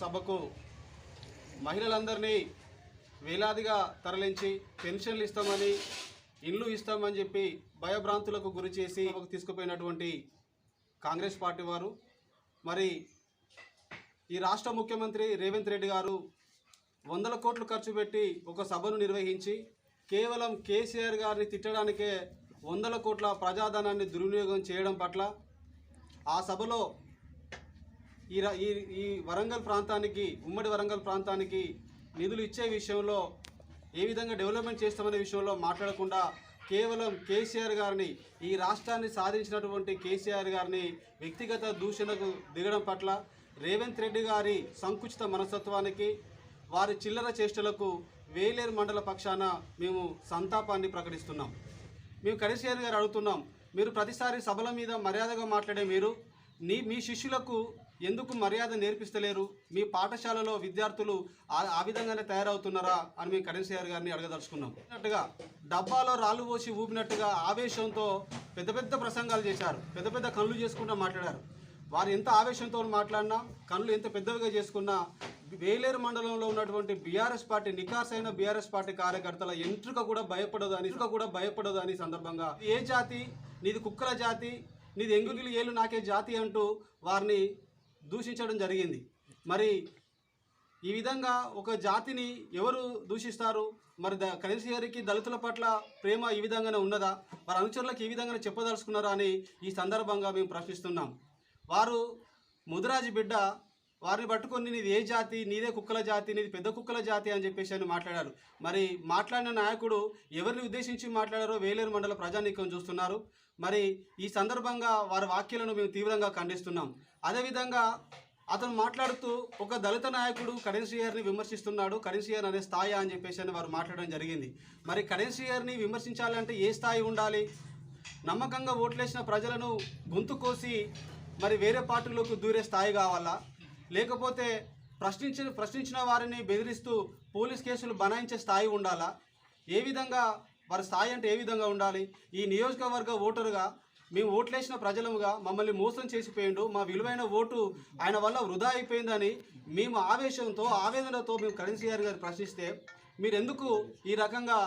సభకు మహిళలందరినీ వేలాదిగా తరలించి పెన్షన్లు ఇస్తామని ఇండ్లు ఇస్తామని చెప్పి భయభ్రాంతులకు గురి చేసి తీసుకుపోయినటువంటి కాంగ్రెస్ పార్టీ వారు. మరి ఈ రాష్ట్ర ముఖ్యమంత్రి రేవంత్ రెడ్డి గారు వందల కోట్లు ఖర్చు పెట్టి ఒక సభను నిర్వహించి కేవలం కేసీఆర్ గారిని తిట్టడానికే వందల కోట్ల ప్రజాధనాన్ని దుర్వినియోగం చేయడం పట్ల ఆ సభలో ఈ ఈ ఈ వరంగల్ ప్రాంతానికి ఉమ్మడి వరంగల్ ప్రాంతానికి నిధులు ఇచ్చే విషయంలో ఏ విధంగా డెవలప్మెంట్ చేస్తామనే విషయంలో మాట్లాడకుండా కేవలం కేసీఆర్ గారిని ఈ రాష్ట్రాన్ని సాధించినటువంటి కేసీఆర్ గారిని వ్యక్తిగత దూషణకు దిగడం పట్ల రేవంత్ రెడ్డి గారి సంకుచిత మనస్తత్వానికి వారి చిల్లర చేష్టలకు వేలేరు మండల పక్షాన మేము సంతాపాన్ని ప్రకటిస్తున్నాం. మేము కేసీఆర్ గారు అడుగుతున్నాం మీరు ప్రతిసారి సభల మీద మర్యాదగా మాట్లాడే మీరు నీ మీ శిష్యులకు ఎందుకు మర్యాద నేర్పిస్తలేరు? మీ పాఠశాలలో విద్యార్థులు ఆ ఆ విధంగానే తయారవుతున్నారా అని మేము కరెన్సీఆర్ గారిని అడగదలుచుకున్నాం. అన్నట్టుగా డబ్బాలో రాళ్ళు పోసి ఊపినట్టుగా ఆవేశంతో పెద్ద పెద్ద ప్రసంగాలు చేశారు. పెద్ద పెద్ద కళ్ళు చేసుకుంటూ మాట్లాడారు. వారు ఎంత ఆవేశంతో మాట్లాడినా కళ్ళు ఎంత పెద్దవిగా చేసుకున్నా వేలేరు మండలంలో ఉన్నటువంటి బీఆర్ఎస్ పార్టీ నికాస్ అయిన బీఆర్ఎస్ పార్టీ కార్యకర్తల ఎంట్రుక కూడా భయపడదు అని ఎంట్రుక కూడా భయపడదు అని సందర్భంగా ఏ జాతి? నీది కుక్కల జాతి? నీది ఎంగుగిలి ఏళ్ళు నాకే జాతి అంటూ వారిని దూషించడం జరిగింది. మరి ఈ విధంగా ఒక జాతిని ఎవరు దూషిస్తారు? మరి ద కనీసరికి దళితుల పట్ల ప్రేమ ఈ విధంగానే ఉన్నదా? వారి అనుచరులకు ఈ విధంగానే చెప్పదలుచుకున్నారా అని ఈ సందర్భంగా మేము ప్రశ్నిస్తున్నాం. వారు ముదిరాజు బిడ్డ వారిని పట్టుకొని నీది ఏ జాతి నీదే కుక్కల జాతి నీది పెద్ద కుక్కల జాతి అని చెప్పేసి అని మాట్లాడారు. మరి మాట్లాడిన నాయకుడు ఎవరిని ఉద్దేశించి మాట్లాడారో వేలేరు మండల ప్రజానీకం చూస్తున్నారు. మరి ఈ సందర్భంగా వారి వాక్యాలను మేము తీవ్రంగా ఖండిస్తున్నాం. అదేవిధంగా అతను మాట్లాడుతూ ఒక దళిత నాయకుడు కరెన్సీయర్ని విమర్శిస్తున్నాడు కరెన్సీయర్ అనే స్థాయి అని చెప్పేసి అని వారు మాట్లాడడం జరిగింది. మరి కరెన్సీయర్ని విమర్శించాలంటే ఏ స్థాయి ఉండాలి? నమ్మకంగా ఓట్లేసిన ప్రజలను గొంతు కోసి మరి వేరే పార్టీలోకి దూరే స్థాయి కావాలా? లేకపోతే ప్రశ్నించిన ప్రశ్నించిన వారిని బెదిరిస్తూ పోలీస్ కేసులు బనాయించే స్థాయి ఉండాలా? ఏ విధంగా వారి స్థాయి అంటే ఏ విధంగా ఉండాలి? ఈ నియోజకవర్గ ఓటరుగా మేము ఓట్లేసిన ప్రజలముగా మమ్మల్ని మోసం చేసిపోయిండు. మా విలువైన ఓటు ఆయన వల్ల వృధా అయిపోయిందని మేము ఆవేశంతో ఆవేదనతో మేము కరెన్సీ గారు ప్రశ్నిస్తే మీరెందుకు ఈ రకంగా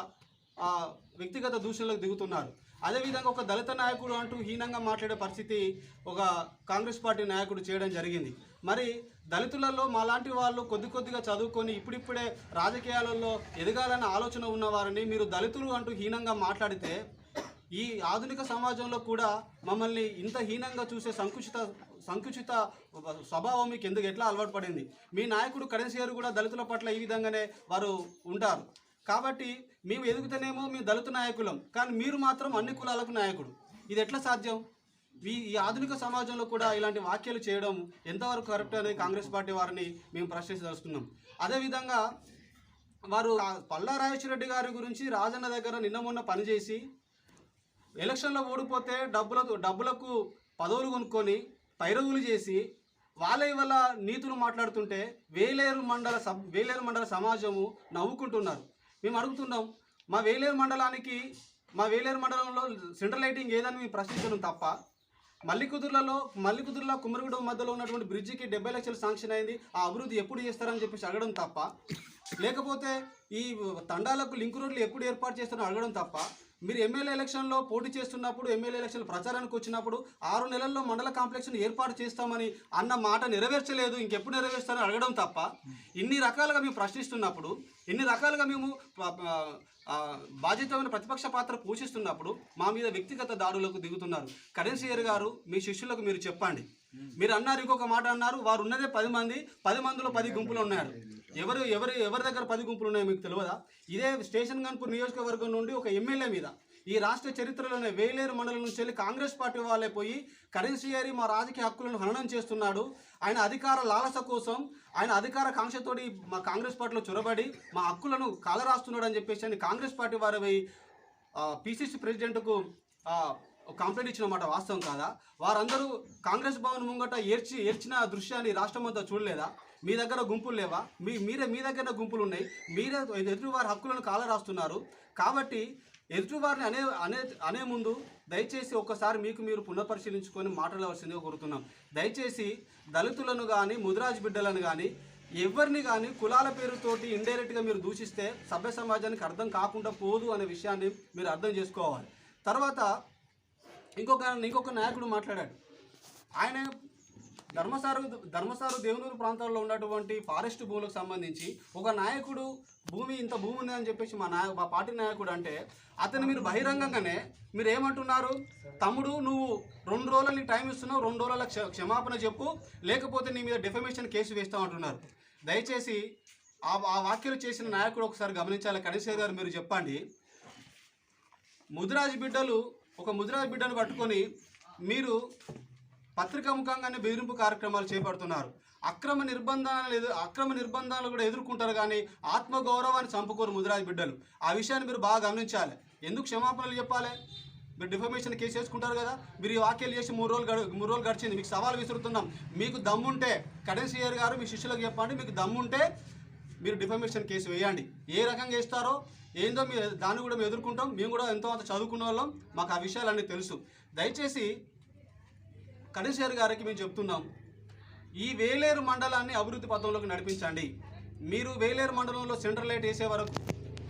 వ్యక్తిగత దూషణలకు దిగుతున్నారు. అదేవిధంగా ఒక దళిత నాయకుడు అంటూ హీనంగా మాట్లాడే పరిస్థితి ఒక కాంగ్రెస్ పార్టీ నాయకుడు చేయడం జరిగింది. మరి దళితులలో మాలాంటి వాళ్ళు కొద్ది కొద్దిగా చదువుకొని ఇప్పుడిప్పుడే రాజకీయాలలో ఎదగాలన్న ఆలోచన ఉన్న వారిని మీరు దళితులు అంటూ హీనంగా మాట్లాడితే ఈ ఆధునిక సమాజంలో కూడా మమ్మల్ని ఇంత హీనంగా చూసే సంకుచిత సంకుచిత స్వభావం మీకు ఎందుకు ఎట్లా అలవాటు పడింది? మీ నాయకుడు కరెన్సీ గారు కూడా దళితుల పట్ల ఈ విధంగానే వారు ఉంటారు. కాబట్టి మేము ఎదుగుతనేమో మేము దళిత నాయకులం కానీ మీరు మాత్రం అన్ని కులాలకు నాయకుడు. ఇది ఎట్లా సాధ్యం? ఈ ఈ ఆధునిక సమాజంలో కూడా ఇలాంటి వ్యాఖ్యలు చేయడం ఎంతవరకు కరెక్ట్ అనేది కాంగ్రెస్ పార్టీ వారిని మేము ప్రశ్నించదలుచుకున్నాం. అదేవిధంగా వారు పల్లా రెడ్డి గారి గురించి రాజన్న దగ్గర నిన్న మొన్న పనిచేసి ఎలక్షన్లో ఓడిపోతే డబ్బులతో డబ్బులకు పదవులు కొనుక్కొని పైరవులు చేసి వాళ్ళ వల్ల నీతులు మాట్లాడుతుంటే వేలేరు మండల సబ్ వేలేరు మండల సమాజము నవ్వుకుంటున్నారు. మేము అడుగుతున్నాం మా వేలేరు మండలానికి మా వేలేరు మండలంలో సెంట్రల్ లైటింగ్ ఏదని మేము ప్రశ్నించడం తప్ప మల్లికుదుర్లలో మల్లికుదుర్ల కుమ్మరిగూడెం మధ్యలో ఉన్నటువంటి బ్రిడ్జికి డెబ్బై లక్షలు శాంక్షన్ అయింది ఆ అభివృద్ధి ఎప్పుడు చేస్తారని చెప్పేసి అడగడం తప్ప లేకపోతే ఈ తండాలకు లింక్ రోడ్లు ఎప్పుడు ఏర్పాటు చేస్తారని అడగడం తప్ప మీరు ఎమ్మెల్యే ఎలక్షన్లో పోటీ చేస్తున్నప్పుడు ఎమ్మెల్యే ఎలక్షన్ ప్రచారానికి వచ్చినప్పుడు ఆరు నెలల్లో మండల కాంప్లెక్స్ను ఏర్పాటు చేస్తామని అన్న మాట నెరవేర్చలేదు ఇంకెప్పుడు నెరవేర్స్తారని అడగడం తప్ప ఇన్ని రకాలుగా మేము ప్రశ్నిస్తున్నప్పుడు ఎన్ని రకాలుగా మేము బాధ్యత బాధ్యతమైన ప్రతిపక్ష పాత్ర పోషిస్తున్నప్పుడు మా మీద వ్యక్తిగత దాడులకు దిగుతున్నారు. కరెన్సీయర్ గారు మీ శిష్యులకు మీరు చెప్పండి. మీరు అన్నారు ఇంకొక మాట అన్నారు వారు ఉన్నదే పది మంది పది మందిలో పది గుంపులు ఉన్నారు ఎవరు ఎవరు ఎవరి దగ్గర పది గుంపులు ఉన్నాయో మీకు తెలియదా? ఇదే స్టేషన్ గన్పూర్ నియోజకవర్గం నుండి ఒక ఎమ్మెల్యే మీద ఈ రాష్ట్ర చరిత్రలోనే వేలేరు మండలం నుంచి వెళ్ళి కాంగ్రెస్ పార్టీ వాళ్ళే పోయి కరెన్సీయరి మా రాజకీయ హక్కులను హననం చేస్తున్నాడు. ఆయన అధికార లాలస కోసం ఆయన అధికార కాంక్షతోటి మా కాంగ్రెస్ పార్టీలో చొరబడి మా హక్కులను కాలరాస్తున్నాడు అని చెప్పేసి అని కాంగ్రెస్ పార్టీ వారు పోయి పిసిసి ప్రెసిడెంట్కు కంప్లైంట్ ఇచ్చిన మాట వాస్తవం కాదా? వారందరూ కాంగ్రెస్ భవన్ ముంగట ఏడ్చి ఏడ్చిన దృశ్యాన్ని రాష్ట్రం అంతా చూడలేదా? మీ దగ్గర గుంపులు లేవా? మీ మీరే మీ దగ్గర గుంపులు ఉన్నాయి. మీరే ఎదుటి వారి హక్కులను కాల రాస్తున్నారు కాబట్టి ఎదుటివారిని అనే అనే అనే ముందు దయచేసి ఒక్కసారి మీకు మీరు పునఃపరిశీలించుకొని మాట్లాడవలసిందిగా కోరుతున్నాం. దయచేసి దళితులను కానీ ముదిరాజు బిడ్డలను కానీ ఎవరిని కానీ కులాల పేరుతోటి ఇండైరెక్ట్గా మీరు దూషిస్తే సభ్య సమాజానికి అర్థం కాకుండా పోదు అనే విషయాన్ని మీరు అర్థం చేసుకోవాలి. తర్వాత ఇంకొక ఇంకొక నాయకుడు మాట్లాడాడు. ఆయన ధర్మసారు ధర్మసారు దేవునూరు ప్రాంతాల్లో ఉన్నటువంటి ఫారెస్ట్ భూములకు సంబంధించి ఒక నాయకుడు భూమి ఇంత భూమి ఉంది అని చెప్పేసి మా నాయ మా పార్టీ నాయకుడు అంటే అతను మీరు బహిరంగంగానే మీరు ఏమంటున్నారు? తమ్ముడు నువ్వు రెండు రోజుల నీకు టైం ఇస్తున్నావు రెండు రోజుల క్ష క్షమాపణ చెప్పు లేకపోతే నీ మీద డిఫమేషన్ కేసు వేస్తామంటున్నారు దయచేసి ఆ ఆ వ్యాఖ్యలు చేసిన నాయకుడు ఒకసారి గమనించాలి కణిశేఖర్ గారు మీరు చెప్పండి. ముదిరాజు బిడ్డలు ఒక ముదిరాజు బిడ్డను పట్టుకొని మీరు పత్రికా ముఖంగానే బెదిరింపు కార్యక్రమాలు చేపడుతున్నారు. అక్రమ నిర్బంధాలు ఎదు అక్రమ నిర్బంధాలు కూడా ఎదుర్కొంటారు కానీ ఆత్మగౌరవాన్ని చంపుకోరు ముదిరాజు బిడ్డలు. ఆ విషయాన్ని మీరు బాగా గమనించాలి. ఎందుకు క్షమాపణలు చెప్పాలి? మీరు డిఫర్మేషన్ కేసు వేసుకుంటారు కదా మీరు ఈ వాక్యాలు చేసి మూడు రోజులు గడు మూడు రోజులు గడిచింది. మీకు సవాల్ విసురుతున్నాం. మీకు దమ్ముంటే కడెన్ ఇయర్ గారు మీ శిష్యులకు చెప్పండి. మీకు దమ్ముంటే మీరు డిఫర్మేషన్ కేసు వేయండి. ఏ రకంగా వేస్తారో ఏందో మీ దాన్ని కూడా మేము ఎదుర్కొంటాం. మేము కూడా ఎంతో అంత చదువుకున్న వాళ్ళం. మాకు ఆ విషయాలన్నీ తెలుసు. దయచేసి కడిశేర్ గారికి మేము చెప్తున్నాం ఈ వేలేరు మండలాన్ని అభివృద్ధి పథంలోకి నడిపించండి. మీరు వేలేరు మండలంలో సెంట్రల్ లైట్ వేసే వరకు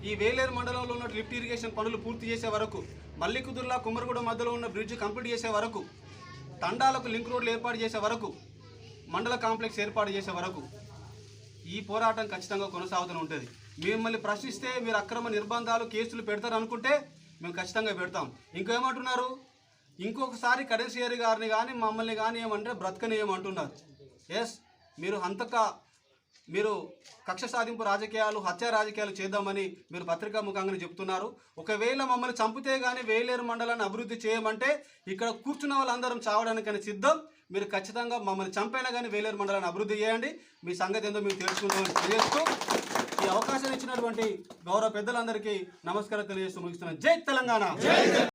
ఈ వేలేరు మండలంలో ఉన్న లిఫ్ట్ ఇరిగేషన్ పనులు పూర్తి చేసే వరకు మల్లికుదుర్లా కుమ్మరగూడ మధ్యలో ఉన్న బ్రిడ్జ్ కంప్లీట్ చేసే వరకు తండాలకు లింక్ రోడ్లు ఏర్పాటు చేసే వరకు మండల కాంప్లెక్స్ ఏర్పాటు చేసే వరకు ఈ పోరాటం ఖచ్చితంగా కొనసాగుతూనే ఉంటుంది. మిమ్మల్ని ప్రశ్నిస్తే మీరు అక్రమ నిర్బంధాలు కేసులు పెడతారు అనుకుంటే మేము ఖచ్చితంగా పెడతాం. ఇంకేమంటున్నారు? ఇంకొకసారి కడెన్సియర్ గారిని కానీ మమ్మల్ని కానీ ఏమంటే బ్రతకనీయమంటున్నారు ఎస్ మీరు అంతక మీరు కక్ష సాధింపు రాజకీయాలు హత్య రాజకీయాలు చేద్దామని మీరు పత్రికా ముఖంగా చెప్తున్నారు. ఒకవేళ మమ్మల్ని చంపితే కానీ వేలేరు మండలాన్ని అభివృద్ధి చేయమంటే ఇక్కడ కూర్చున్న వాళ్ళందరం చావడానికని సిద్ధం. మీరు ఖచ్చితంగా మమ్మల్ని చంపైనా కానీ వేలేరు మండలాన్ని అభివృద్ధి చేయండి. మీ సంగతి ఏందో మీరు తెలుసుకుందామని తెలియజేస్తూ ఈ అవకాశం ఇచ్చినటువంటి గౌరవ పెద్దలందరికీ నమస్కారం తెలియజేస్తూ ముగిస్తున్నాను. జై తెలంగాణ!